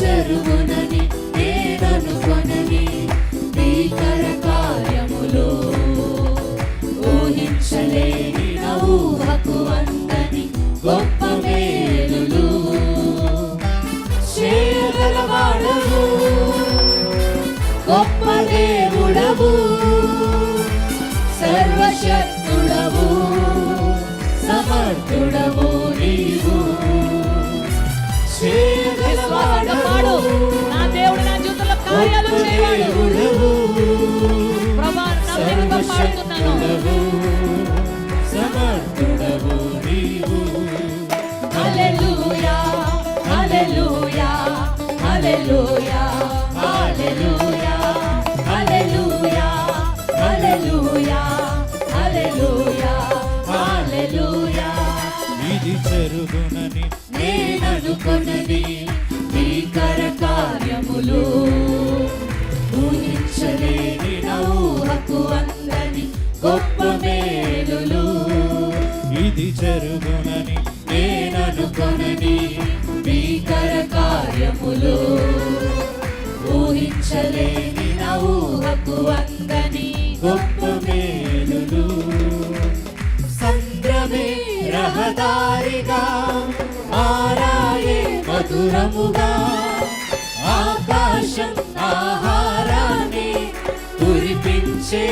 జరువు జరుగునని నేననుకొనని భీకర కార్యములు ఊహించలేని నా ఊహకు అందని గొప్ప మేలులు. ఇది జరుగునని నేననుకొనని భీకర కార్యములు ఊహించలేని నా ఊహకు అందని గొప్ప మేలులు. సంద్రమే రహదారిగా ఆరాయే మధురముగా. ఆకాశం ఆహారాన్ని కురిపించే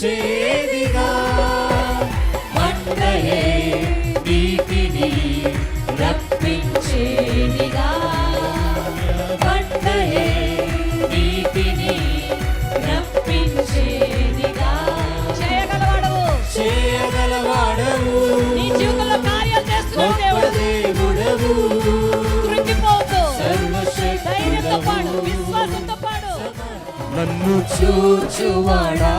gente. నన్ను చూచువాడా?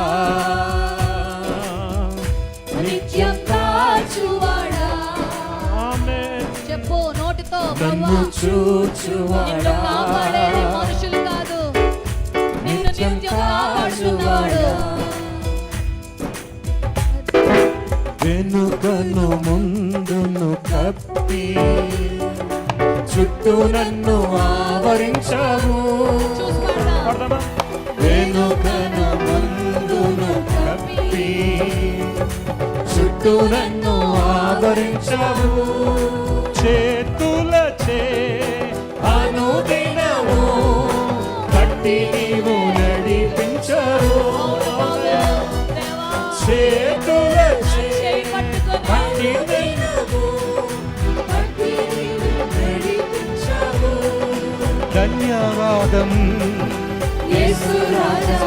నిత్యం కాచువాడా. చెప్పు నోటితో నన్ను చూచువాడా? మనుషులు కాదు. నిత్యం కాపాడుతున్నవాడు వెనుకను ముందును కప్పి చుట్టూ నన్ను ఆవరించావు. చూసుకోండా నీతో నన్ను చేతుల చే అనుదినము కట్టి నీవు నడిపించవు చేతుల ధన్యవాదం. యేసు రాజా.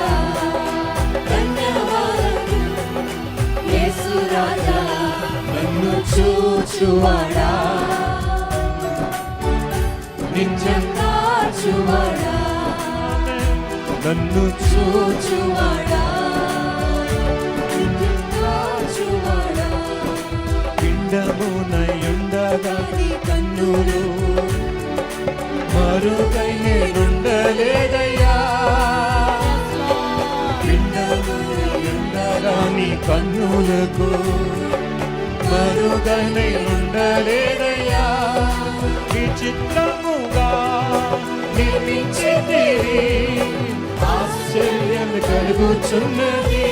చూచువాడా? నిత్యం కాచువాడా? నన్ను చూచువాడా? పిండమునయుండగా కన్నులు మరుగై నేనుండలేదయ్యా పిండమునయుండగా నీ కన్నులకు మరుగై నేనుండలేదయ్యా విచిత్రముగా నిర్మించింది ఆశ్చర్యం కలుగుచున్నది.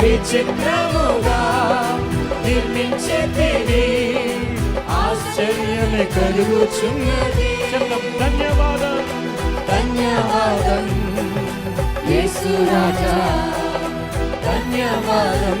విచిత్రముగా నిర్మించింది ఆశ్చర్యం కలుగుచున్నది. ధన్యవాదం ధన్యవాదం యేసు రాజా ధన్యవాదం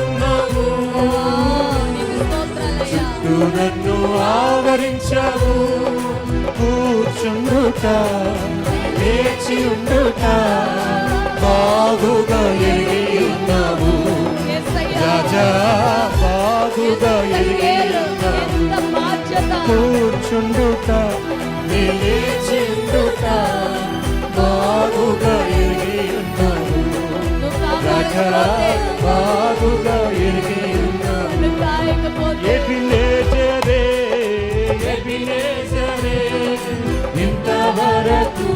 నన్ను ఆవరించవు కూర్చుండుట లేచి ఉండుట బాగుగా ఉన్నావు రాజా బాగుగా కూర్చుండుట లేచి ఉండుట బాగుగా ఉన్నావు రాజా బాగుగా ఉన్నావు ఇంతవరకు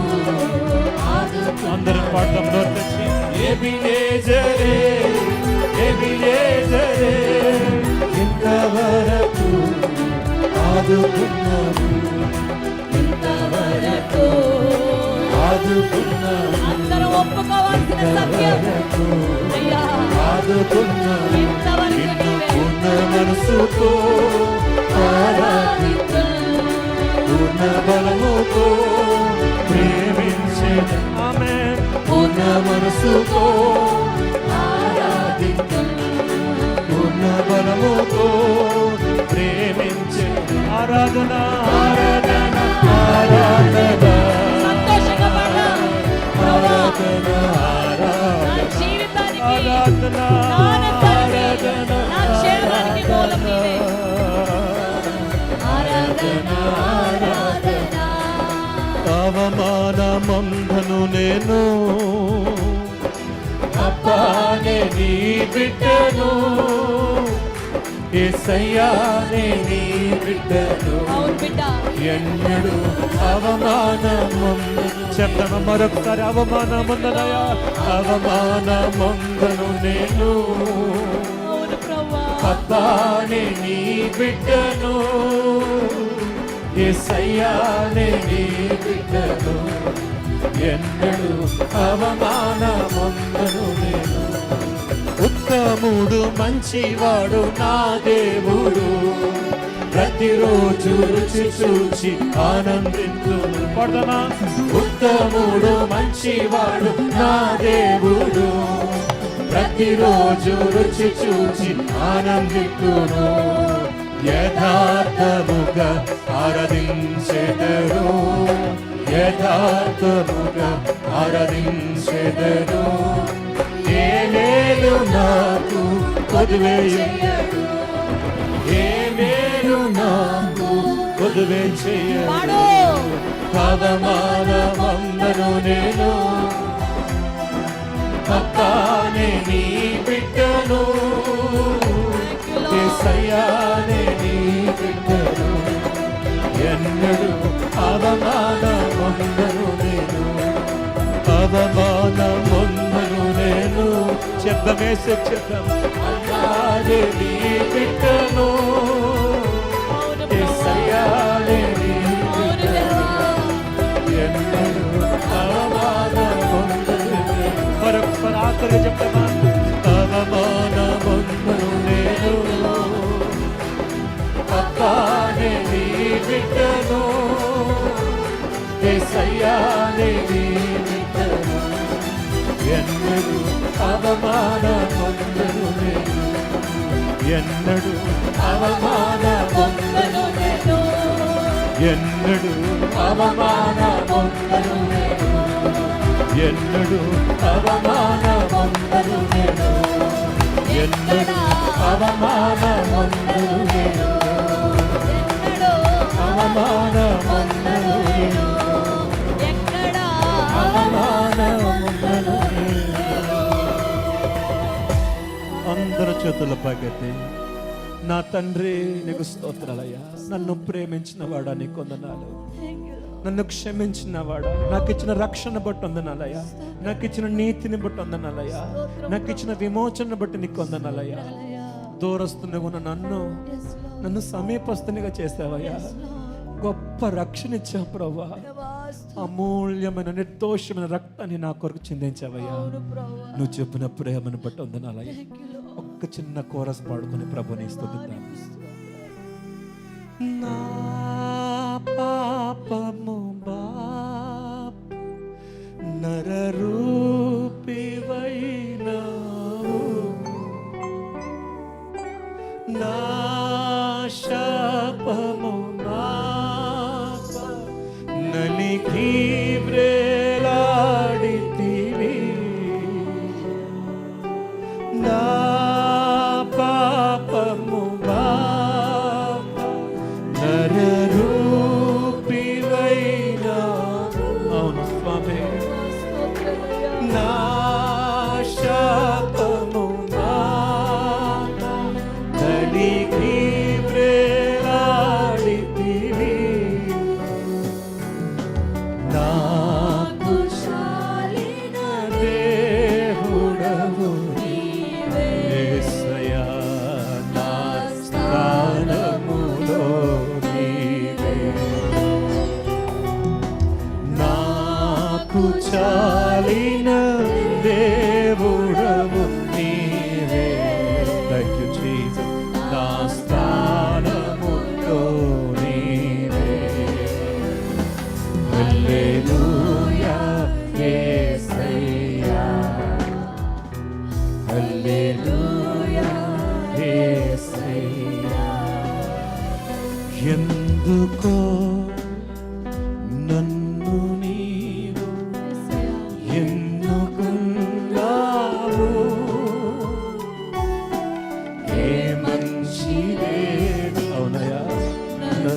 అందరం పాడతాం నోర్చి ఎబినేజరే ఎబినేజరే ఇంతవరకు ఆదుకున్నావు ఇంతవరకు ఆదుకున్నావు అందరూ ఒప్పుకోవాల్సిన సత్యం. అయ్యా. ఆదుకున్నావు ఇంతవరకు మనసుతో ఆరాధన నా ఆరాధన నా క్షేమానికి మూలం నీవే. ఆరాధన ఆరాధన అవమానమందను నేను అబ్బానే నీ బిడ్డను ఏసయ్యానే నీ బిడ్డను. ఎన్నడు అవమానమందు చెప్తాను మరొకసారి అవమానమందనయా అవమానమందను నేను. అబ్బానే నీ బిడ్డను. ఎసయ్యానే నీ బిడ్డను. ఎన్నడు అవమానమందను నేను. ఉత్తముడు మంచివాడు నా దేవుడు. ప్రతిరోజు రుచి చూచి ఆనందించు పడనా ఉత్తముడు మంచివాడు నా దేవుడు. ప్రతిరోజు రుచి చూచి ఆనందితును యథార్థముగా ఆరాధించెదరు. యథార్థముగా ఆరాధించెదరు. ఏ మేలు నాకు కొదువేయు ఏ మేలు నాకు కొదువే చేయడు పాడు. పవమానమందను నేను. పక్కానే నీ బిడ్డను. ఏసయ్యానే నీ బిడ్డను. ఎన్నడు అవమానమందను నేను. అవమానమందను నేను చెద్దమేసి చెద్దం అల్లాడే నీ బిడ్డను అవును ప్రభా ఏసయ్యానే నీ అవును అవమానముందను నేను. ఎన్నడూ అవమానముందను పొందను నేను. ఎన్నడు అవమాన పొందను నేను. ఎన్నడు అవమాన పొందను నేను. ఎన్నడు అవమాన పొందను నేను. అవమాన పొందను అందరు చేతుల పగతి. నా తండ్రి నీకు స్తోత్రాలయ్యా నన్ను ప్రేమించిన వాడా నీకు వందనాలు. నన్ను క్షమించిన వాడా. నాకు ఇచ్చిన రక్షణ బట్టి వందనాలయ్యా నాకు ఇచ్చిన నీతిని బట్టి వందనాలయ్యా నాకు ఇచ్చిన విమోచన బట్టి నీకు వందనాలయ్యా దూరస్తుని ఉన్న నన్ను నన్ను సమీపస్తునిగా చేసావయ్యా. గొప్ప రక్షణ ఇచ్చావు ప్రభా అమూల్యమైన నిర్దోషమైన రక్తాన్ని నా కొరకు చిందించావయ్యా. నువ్వు చెప్పిన ప్రేమను బట్టి వందనాలయ్యా ఒక్క చిన్న కోరస్ పాడుకుని ప్రభుని స్థుతిద్దాం నా పాపము బాప్ నరరూపివైనావు. నా శాపము నాప నలిఖీ చాలిన దేవుడము నీవే. థ్యాంక్ యూ జీసస్ నా స్థానములో నీవే. హల్లెలూయా యేసయ్యా హల్లెలూయా యేసయ్యా ఎందుకో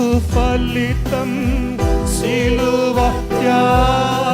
ఫలితం సిలువ త్యాగమా